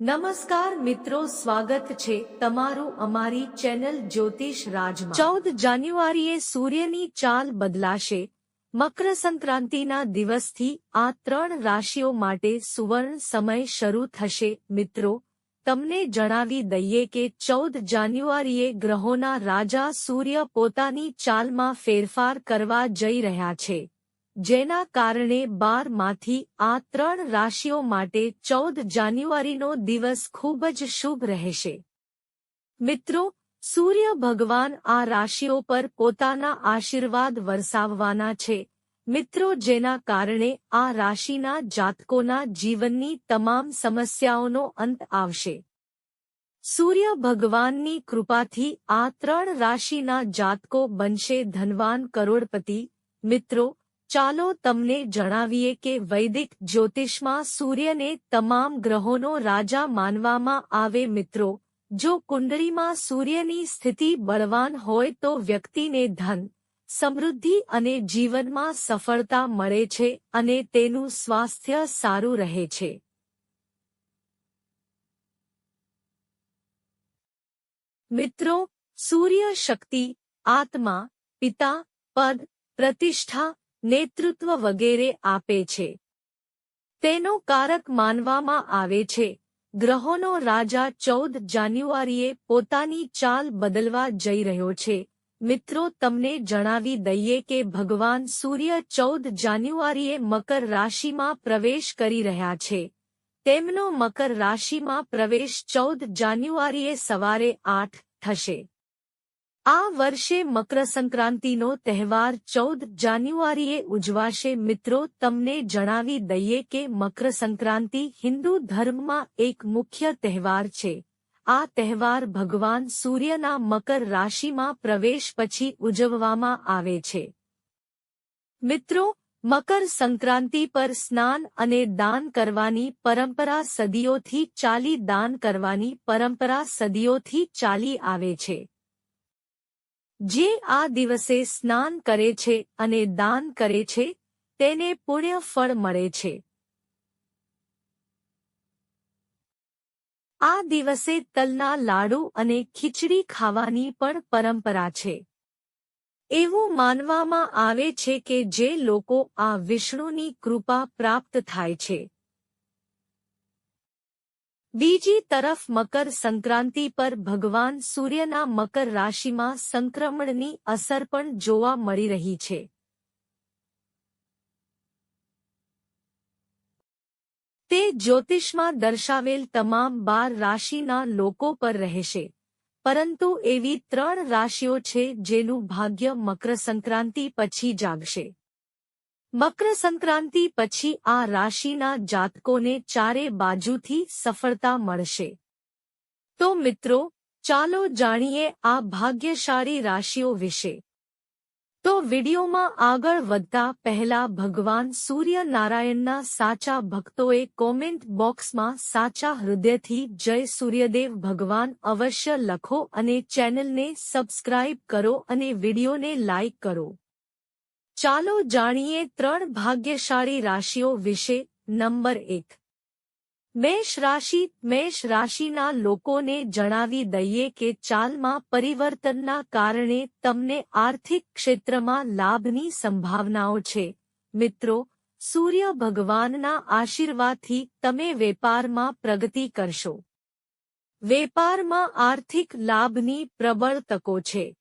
નમસ્કાર મિત્રો, સ્વાગત છે તમારું અમારી ચેનલ જ્યોતિષ રાજમાં. ચૌદ જાન્યુઆરીએ સૂર્યની ચાલ બદલાશે. મકર સંક્રાંતિના દિવસથી આ ત્રણ રાશિઓ માટે સુવર્ણ સમય શરૂ થશે. મિત્રો, તમને જણાવી દઈએ કે ચૌદ જાન્યુઆરીએ ગ્રહોના રાજા સૂર્ય પોતાની ચાલમાં ફેરફાર કરવા જઈ રહ્યા છે. જેના કારણે બારમાંથી આ ત્રણ રાશિઓ માટે ચૌદ જાન્યુઆરીનો દિવસ ખૂબ જ શુભ રહેશે. મિત્રો, સૂર્ય ભગવાન આ રાશિઓ પર પોતાના આશીર્વાદ વરસાવવાના છે. મિત્રો, જેના કારણે આ રાશિના જાતકોના જીવનની તમામ સમસ્યાઓનો અંત આવશે. સૂર્ય ભગવાનની કૃપાથી આ ત્રણ રાશિના જાતકો બનશે ધનવાન કરોડપતિ. મિત્રો ચાલો તમને જણાવીએ કે વૈદિક જ્યોતિષમાં સૂર્યને તમામ ગ્રહોનો રાજા માનવામાં આવે મિત્રો. જો કુંડળીમાં સૂર્યની સ્થિતિ બળવાન હોય તો વ્યક્તિને ધન, સમૃદ્ધિ અને જીવનમાં સફળતા મળે છે અને તેનું સ્વાસ્થ્ય સારું રહે છે. મિત્રો સૂર્ય શક્તિ આત્મા, પિતા, પદ, પ્રતિષ્ઠા નેતૃત્વ વગેરે આપે છે. તેનો કારક માનવામાં આવે છે. ગ્રહોનો રાજા ચૌદ જાન્યુઆરીએ પોતાની ચાલ બદલવા જઈ રહ્યો છે. મિત્રો, તમને જણાવી દઈએ કે ભગવાન સૂર્ય ચૌદ જાન્યુઆરીએ મકર રાશિમાં પ્રવેશ કરી રહ્યા છે. તેમનો મકર રાશિમાં પ્રવેશ ચૌદ જાન્યુઆરીએ સવારે આઠ થશે. આ વર્ષે મકર સંક્રાંતિનો તહેવાર ચૌદ જાન્યુઆરીએ ઉજવાશે. મિત્રો, તમને જણાવી દઈએ કે મકર સંક્રાંતિ હિન્દુ ધર્મમાં એક મુખ્ય તહેવાર છે. આ તહેવાર ભગવાન સૂર્યના મકર રાશિમાં પ્રવેશ પછી ઉજવવામાં આવે છે. મિત્રો મકર સંક્રાંતિ પર સ્નાન અને દાન કરવાની પરંપરા સદીઓથી ચાલી, દાન કરવાની પરંપરા સદીઓથી ચાલી આવે છે. જે આ દિવસે સ્નાન કરે છે અને દાન કરે છે, તેને પુણ્ય ફળ મળે છે. આ દિવસે તલના લાડુ અને ખીચડી ખાવાની પણ પરંપરા છે. એવું માનવામાં આવે છે કે જે લોકો આ વિષ્ણુની કૃપા પ્રાપ્ત થાય છે. બીજી તરફ મકર સંક્રાંતિ પર ભગવાન સૂર્યના મકર રાશિમાં સંક્રમણની અસર પણ જોવા મળી રહી છે. તે જ્યોતિષમાં દર્શાવેલ તમામ બાર રાશિના લોકો પર રહેશે. પરંતુ એવી ત્રણ રાશિઓ છે જેનું ભાગ્ય મકર સંક્રાંતિ પછી જાગશે. મકર સંક્રાંતિ પછી આ રાશિના જાતકોને ચારે બાજુથી સફળતા મળશે. તો મિત્રો, ચાલો જાણીએ આ ભાગ્યશાળી રાશિઓ વિશે. તો વિડીયોમાં આગળ વધતા પહેલા ભગવાન સૂર્યનારાયણના સાચા ભક્તોએ કોમેન્ટ બોક્સમાં સાચા હૃદયથી જય સૂર્યદેવ ભગવાન અવશ્ય લખો અને ચેનલને સબસ્ક્રાઇબ કરો અને વિડીયોને લાઇક કરો. ચાલો જાણીએ ત્રણ ભાગ્યશાળી રાશિઓ વિશે. નંબર એક. મેષ રાશિ, મેષ રાશિના લોકોને જણાવી દઈએ કે ચાલમાં પરિવર્તનના કારણે તમને આર્થિક ક્ષેત્રમાં લાભની સંભાવનાઓ છે. મિત્રો, સૂર્ય ભગવાનના આશીર્વાદથી તમે વેપારમાં પ્રગતિ કરશો. વેપારમાં આર્થિક લાભની પ્રબળ તકો છે.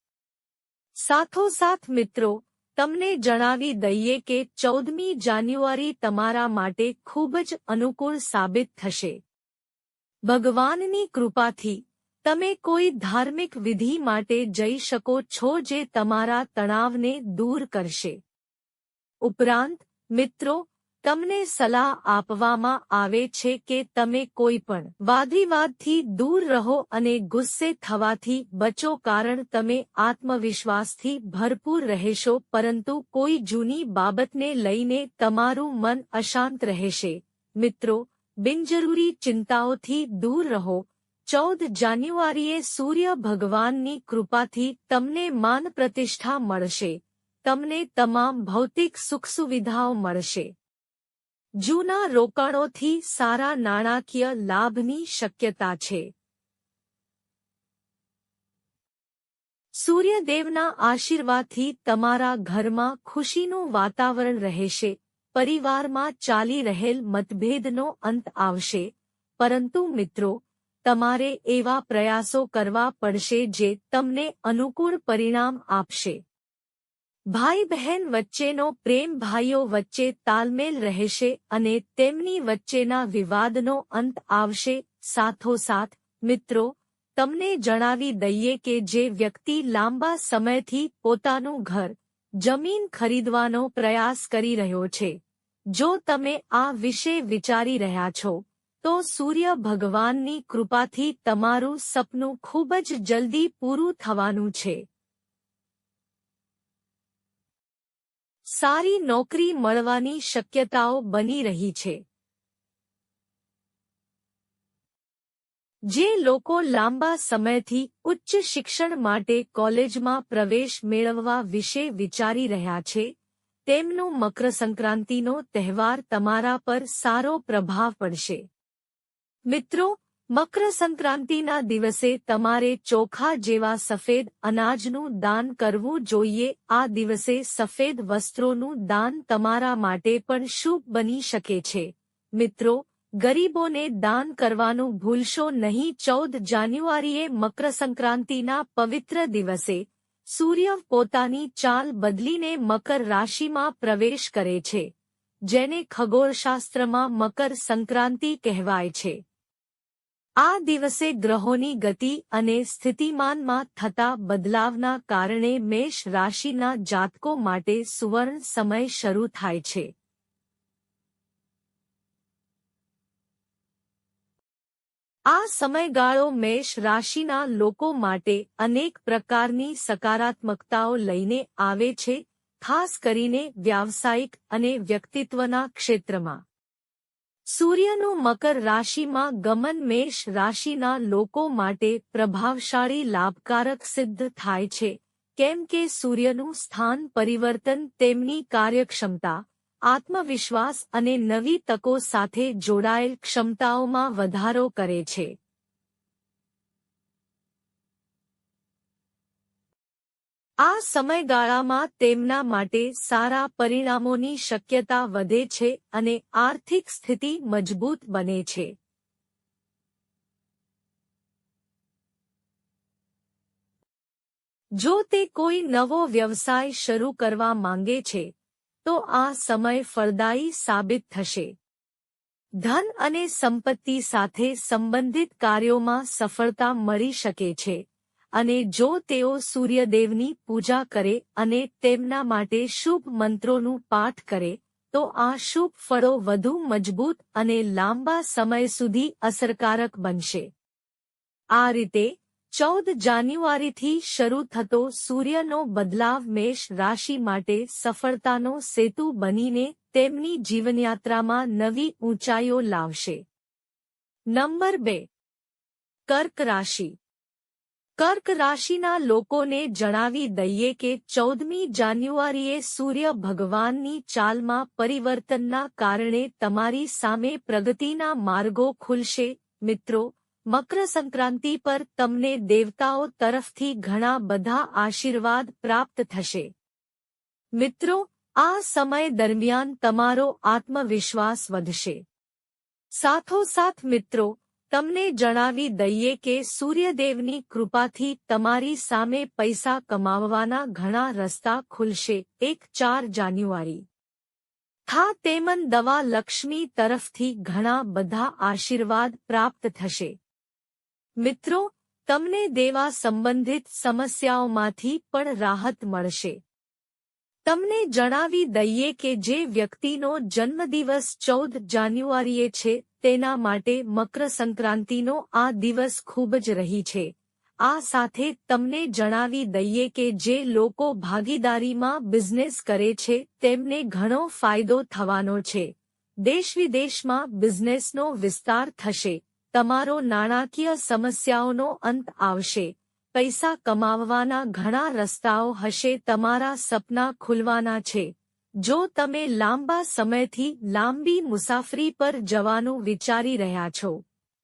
સાથોસાથ મિત્રો તમને જણાવી દઈએ કે ચૌદમી જાન્યુઆરી તમારા માટે ખૂબ જ અનુકૂળ સાબિત થશે. ભગવાનની કૃપાથી, તમે કોઈ ધાર્મિક વિધિ માટે જઈ શકો છો જે તમારા તણાવને દૂર કરશે. ઉપરાંત, મિત્રો તમને સલાહ આપવામાં આવે છે કે તમે કોઈ પણ વાદવિવાદથી દૂર રહો અને ગુસ્સે થવાથી બચો કારણ તમે આત્મવિશ્વાસથી ભરપૂર રહેશો, પરંતુ કોઈ જૂની બાબતને લઈને તમારું મન અશાંત રહેશે. મિત્રો, બિનજરૂરી ચિંતાઓથી દૂર રહો. ચૌદ જાન્યુઆરીએ સૂર્ય ભગવાનની કૃપાથી તમને માન પ્રતિષ્ઠા મળશે. તમને તમામ ભૌતિક સુખ સુવિધાઓ મળશે. જૂના રોકાણોથી સારા નાણાકીય લાભની શક્યતા છે. સૂર્યદેવના આશીર્વાદથી તમારા ઘરમાં ખુશીનું વાતાવરણ રહેશે, પરિવારમાં ચાલી રહેલ મતભેદનો અંત આવશે. પરંતુ મિત્રો, તમારે એવા પ્રયાસો કરવા પડશે જે તમને અનુકૂળ પરિણામ આપશે. ભાઈ બહેન વચ્ચેનો પ્રેમ ભાઈઓ વચ્ચે તાલમેલ રહેશે અને તેમની વચ્ચેના વિવાદનો અંત આવશે. સાથોસાથ, મિત્રો, તમને જણાવી દઈએ કે જે વ્યક્તિ લાંબા સમયથી પોતાનું ઘર, જમીન ખરીદવાનો પ્રયાસ કરી રહ્યો છે, જો તમે આ વિશે વિચારી રહ્યા છો, તો સૂર્ય ભગવાનની કૃપાથી તમારું સપનું ખૂબ જ જલ્દી પૂરું થવાનું છે. સારી નોકરી મળવાની શક્યતાઓ બની રહી છે. જે લોકો લાંબા સમયથી ઉચ્ચ શિક્ષણ માટે કોલેજમાં પ્રવેશ મેળવવા વિશે વિચારી રહ્યા છે, તેમનો મકરસંક્રાંતિનો તહેવાર તમારા પર સારો પ્રભાવ પડશે. મિત્રો મકરસંક્રાંતિના દિવસે તમારે ચોખા જેવા સફેદ અનાજનું દાન કરવું જોઈએ. આ દિવસે સફેદ વસ્ત્રોનું દાન તમારા માટે પણ શુભ બની શકે છે. મિત્રો, ગરીબોને દાન કરવાનું ભૂલશો નહીં. ચૌદ જાન્યુઆરીએ મકરસંક્રાંતિના પવિત્ર દિવસે સૂર્ય પોતાની ચાલ બદલીને મકર રાશિમાં પ્રવેશ કરે છે, જેને ખગોળશાસ્ત્રમાં મકર સંક્રાંતિ કહેવાય છે. આ દિવસે ગ્રહોની ગતિ અને સ્થિતિમાનમાં થતા બદલાવના કારણે મેષ રાશિના જાતકો માટે સુવર્ણ સમય શરૂ થાય છે. આ સમયગાળો મેષ રાશિના લોકો માટે અનેક પ્રકારની સકારાત્મકતાઓ લઈને આવે છે, ખાસ કરીને વ્યાવસાયિક અને વ્યક્તિત્વના ક્ષેત્રમાં. સૂર્યનું મકર રાશિમાં ગમન મેષ રાશિના લોકો માટે પ્રભાવશાળી લાભકારક સિદ્ધ થાય છે. કેમ કે સૂર્યનું સ્થાન પરિવર્તન તેમની કાર્યક્ષમતા, આત્મવિશ્વાસ અને નવી તકો સાથે જોડાયેલ ક્ષમતાઓમાં વધારો કરે છે. આ સમયગાળામાં તેમના માટે સારા પરિણામોની શક્યતા વધે છે અને આર્થિક સ્થિતિ મજબૂત બને છે. જો તે કોઈ નવો વ્યવસાય શરૂ કરવા માંગે છે, તો આ સમય ફળદાયી સાબિત થશે. ધન અને સંપત્તિ સાથે સંબંધિત કાર્યોમાં સફળતા મળી શકે છે. અને જો તેઓ સૂર્યદેવની પૂજા કરે અને તેમના માટે શુભ મંત્રોનું પાઠ કરે, તો આ શુભ ફળો વધુ મજબૂત અને લાંબા સમય સુધી અસરકારક બનશે. આ રીતે, ચૌદ જાન્યુઆરીથી શરૂ થતો સૂર્યનો બદલાવ મેષ રાશિ માટે સફળતાનો સેતુ બનીને તેમની જીવનયાત્રામાં નવી ઊંચાઈઓ લાવશે. નંબર બે, કર્ક રાશિ. કર્ક રાશિના લોકોને જણાવી દઈએ કે ચૌદમી જાન્યુઆરીએ સૂર્ય ભગવાનની ચાલમાં પરિવર્તનના કારણે તમારી સામે પ્રગતિના માર્ગો ખુલશે. મિત્રો મકર સંક્રાંતિ પર તમને દેવતાઓ તરફથી ઘણા બધા આશીર્વાદ પ્રાપ્ત થશે. મિત્રો, આ સમય દરમિયાન તમારો આત્મવિશ્વાસ વધશે. સાથોસાથ મિત્રો તમને જણાવી દઈએ કે સૂર્યદેવની કૃપાથી તમારી સામે પૈસા કમાવવાના ઘણા રસ્તા ખુલશે. એક ચાર જાન્યુઆરી. થા તેમન દવા લક્ષ્મી તરફથી ઘણા બધા આશીર્વાદ પ્રાપ્ત થશે. મિત્રો, તમને દેવા સંબંધિત સમસ્યાઓમાંથી પણ રાહત મળશે. તમને જણાવી દઈએ કે જે વ્યક્તિનો જન્મદિવસ ચૌદ જાન્યુઆરીએ છે, તેના માટે મકર સંક્રાંતિનો આ દિવસ ખૂબ જ રહી છે. આ સાથે તમને જણાવી દઈએ કે જે લોકો ભાગીદારીમાં બિઝનેસ કરે છે, તેમને ઘણો ફાયદો થવાનો છે. દેશ વિદેશમાં બિઝનેસનો વિસ્તાર થશે, તમારો નાણાકીય સમસ્યાઓનો અંત આવશે. પૈસા કમાવવાના ઘણા રસ્તાઓ હશે, તમારા સપના ખુલવાના છે. જો તમે લાંબા સમયથી લાંબી મુસાફરી પર જવાનું વિચારી રહ્યા છો,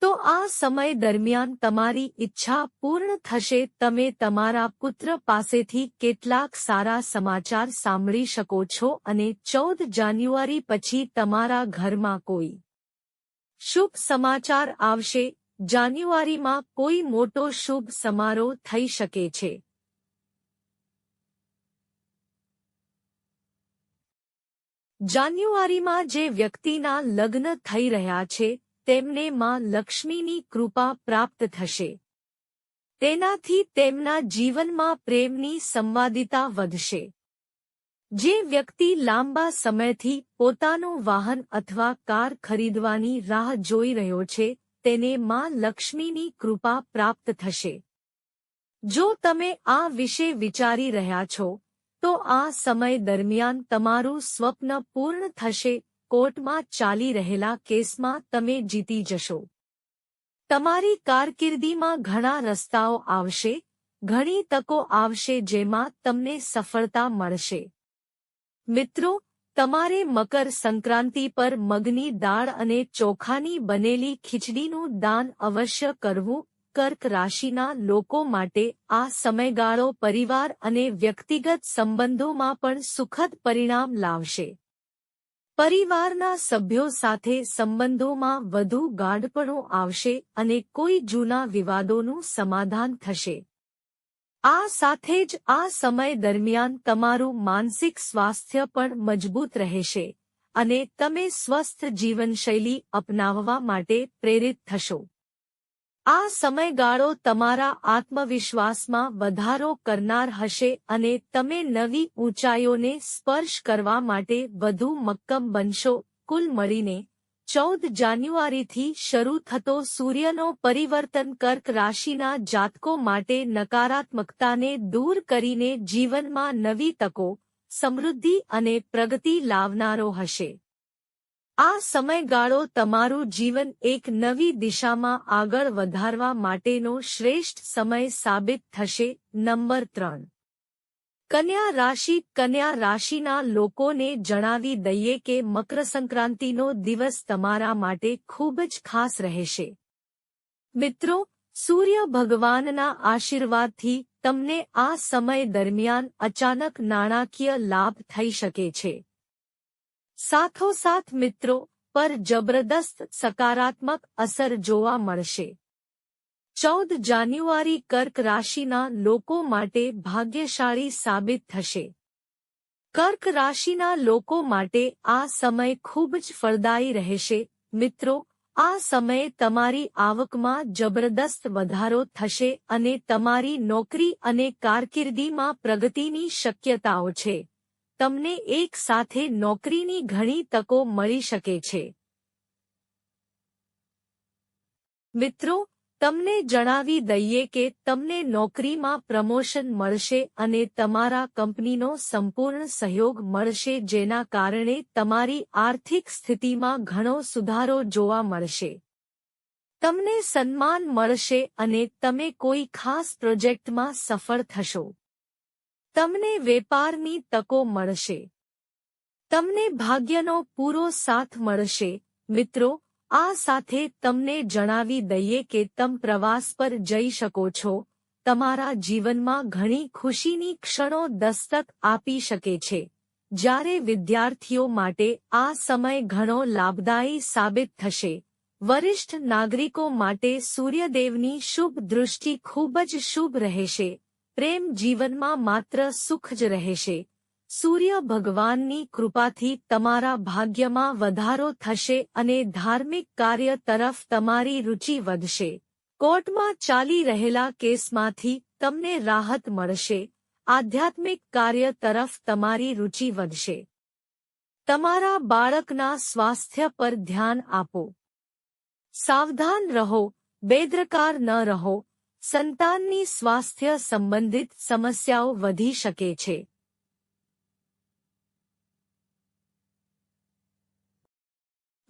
તો આ સમય દરમિયાન તમારી ઈચ્છા પૂર્ણ થશે. તમે તમારા પુત્ર પાસેથી કેટલાક સારા સમાચાર સાંભળી શકો છો અને ચૌદ જાન્યુઆરી પછી તમારા ઘરમાં કોઈ શુભ સમાચાર આવશે. જાન્યુઆરીમાં કોઈ મોટો શુભ સમારોહ થઈ શકે છે. જાન્યુઆરીમાં જે વ્યક્તિના લગ્ન થઈ રહ્યા છે, તેમને માં લક્ષ્મીની કૃપા પ્રાપ્ત થશે. તેનાથી તેમના જીવનમાં પ્રેમની સંવાદિતા વધશે. જે વ્યક્તિ લાંબા સમયથી પોતાનું વાહન અથવા કાર ખરીદવાની રાહ જોઈ રહ્યો છે તેને માં લક્ષ્મીની કૃપા પ્રાપ્ત થશે. જો તમે આ વિશે વિચારી રહ્યા છો, તો આ સમય દરમિયાન તમારું સ્વપ્ન પૂર્ણ થશે, કોર્ટમાં ચાલી રહેલા કેસમાં તમે જીતી જશો. તમારી કારકિર્દીમાં ઘણા રસ્તાઓ આવશે, ઘણી તકો આવશે જેમાં તમને સફળતા મળશે. મિત્રો તમારે મકર સંક્રાંતિ પર મગની દાળ અને ચોખાની બનેલી ખીચડીનું દાન અવશ્ય કરવું. કર્ક રાશિના લોકો માટે આ સમયગાળો પરિવાર અને વ્યક્તિગત સંબંધોમાં પણ સુખદ પરિણામ લાવશે. પરિવારના સભ્યો સાથે સંબંધોમાં વધુ ગાઢપણું આવશે અને કોઈ જૂના વિવાદોનું સમાધાન થશે. આ સાથે જ આ સમય દરમિયાન તમારું માનસિક સ્વાસ્થ્ય પણ મજબૂત રહેશે અને તમે સ્વસ્થ જીવનશૈલી અપનાવવા માટે પ્રેરિત થશો. આ સમયગાળો તમારા આત્મવિશ્વાસમાં વધારો કરનાર હશે અને તમે નવી ઊંચાઈઓને સ્પર્શ કરવા માટે વધુ મક્કમ બનશો. કુલ મળીને ચૌદ જાન્યુઆરીથી શરૂ થતો સૂર્યનો પરિવર્તન કર્ક રાશિના જાતકો માટે નકારાત્મકતાને દૂર કરીને જીવનમાં નવી તકો, સમૃદ્ધિ અને પ્રગતિ લાવનારો હશે. આ સમયગાળો તમારું જીવન એક નવી દિશામાં આગળ વધારવા માટેનો શ્રેષ્ઠ સમય સાબિત થશે, નંબર ત્રણ. કન્યા રાશિ, કન્યા રાશિના લોકોને જણાવી દઈએ કે મકરસંક્રાંતિનો દિવસ તમારા માટે ખૂબ જ ખાસ રહેશે. મિત્રો, સૂર્ય ભગવાનના આશીર્વાદથી તમને આ સમય દરમિયાન અચાનક નાણાકીય લાભ થઈ શકે છે. સાથોસાથ મિત્રો, પર જબરદસ્ત સકારાત્મક અસર જોવા મળશે. ચૌદ જાન્યુઆરી કર્ક રાશિના લોકો માટે ભાગ્યશાળી સાબિત થશે. કર્ક રાશિના લોકો માટે આ સમય ખૂબ જ ફળદાયી રહેશે. મિત્રો, આ સમયે તમારી આવકમાં જબરદસ્ત વધારો થશે અને તમારી નોકરી અને કારકિર્દીમાં પ્રગતિની શક્યતાઓ છે. તમને એક સાથે નોકરીની ઘણી તકો મળી શકે છે. મિત્રો તમને જણાવી દઈએ કે તમને નોકરીમાં પ્રમોશન મળશે અને તમારા કંપનીનો સંપૂર્ણ સહયોગ મળશે, જેના કારણે તમારી આર્થિક સ્થિતિમાં ઘણો સુધારો જોવા મળશે. તમને સન્માન મળશે અને તમે કોઈ ખાસ પ્રોજેક્ટમાં સફળ થશો. તમને વેપારની તકો મળશે. તમને ભાગ્યનો પૂરો સાથ મળશે. મિત્રો આ સાથે તમને જણાવી દઈએ કે તમ પ્રવાસ પર જઈ શકો છો. તમારા જીવનમાં ઘણી ખુશીની ક્ષણો દસ્તક આપી શકે છે. જ્યારે વિદ્યાર્થીઓ માટે આ સમય ઘણો લાભદાયી સાબિત થશે. વરિષ્ઠ નાગરિકો માટે સૂર્યદેવની શુભ દૃષ્ટિ ખૂબ જ શુભ રહેશે. પ્રેમ જીવનમાં માત્ર સુખ જ રહેશે. સૂર્ય ભગવાનની કૃપાથી તમારા ભાગ્યમાં વધારો થશે અને ધાર્મિક કાર્ય તરફ તમારી રુચિ વધશે. કોર્ટમાં ચાલી રહેલા કેસમાંથી તમને રાહત મળશે. આધ્યાત્મિક કાર્ય તરફ તમારી રુચિ વધશે. તમારા બાળકના સ્વાસ્થ્ય પર ધ્યાન આપો. સાવધાન રહો, બેદરકાર ન રહો. સંતાનની સ્વાસ્થ્ય સંબંધિત સમસ્યાઓ વધી શકે છે.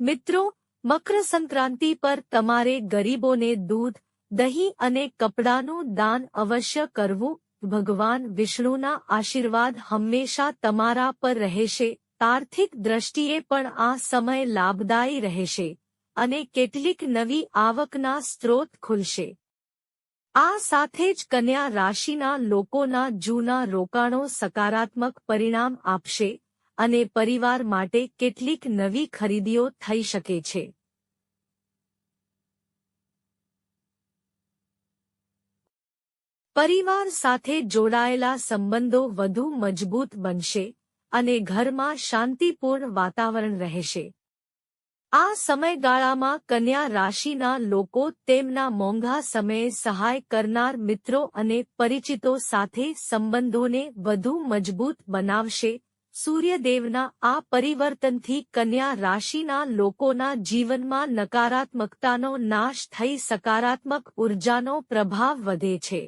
મિત્રો મકર સંક્રાંતિ પર તમારે ગરીબોને દૂધ, દહીં અને કપડાનું દાન અવશ્ય કરવું. ભગવાન વિષ્ણુના આશીર્વાદ હંમેશા તમારા પર રહેશે. આર્થિક દ્રષ્ટિએ પણ આ સમય લાભદાયી રહેશે અને કેટલીક નવી આવકના સ્ત્રોત ખુલશે. આ સાથે જ કન્યા રાશિના લોકોના જૂના રોકાણો સકારાત્મક પરિણામ આપશે. અને પરિવાર માટે કેટલીક નવી ખરીદીઓ થઈ શકે છે. પરિવાર સાથે જોડાયેલા સંબંધો વધુ મજબૂત બનશે અને ઘરમાં શાંતિપૂર્ણ વાતાવરણ રહેશે. આ સમયગાળામાં કન્યા રાશિના લોકો તેમના મોંઘા સમયે સહાય કરનાર મિત્રો અને પરિચિતો સાથે સંબંધોને વધુ મજબૂત બનાવશે સૂર્યદેવના આ પરિવર્તનથી કન્યા રાશિના લોકોના જીવનમાં નકારાત્મકતાનો નાશ થઈ સકારાત્મક ઉર્જાનો પ્રભાવ વધે છે.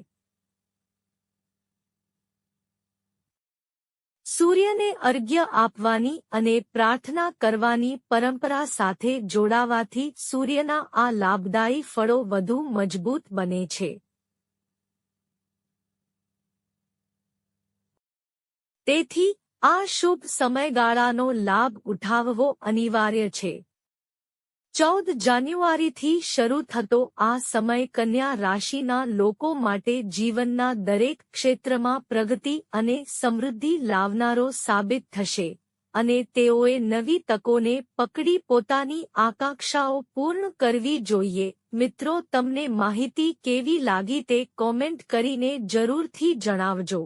સૂર્યને અર્ઘ્ય આપવાની અને પ્રાર્થના કરવાની પરંપરા સાથે જોડાવાથી સૂર્યના આ લાભદાયી ફળો વધુ મજબૂત બને છે. તેથી આ શુભ સમયગાળાનો લાભ ઉઠાવવો અનિવાર્ય છે. ચૌદ જાન્યુઆરીથી શરૂ થતો આ સમય કન્યા રાશિના લોકો માટે જીવનના દરેક ક્ષેત્રમાં પ્રગતિ અને સમૃદ્ધિ લાવનારો સાબિત થશે, અને તેઓએ નવી તકોને પકડી પોતાની આકાંક્ષાઓ પૂર્ણ કરવી જોઈએ. મિત્રો, તમને માહિતી કેવી લાગી તે કોમેન્ટ કરીને જરૂરથી જણાવજો.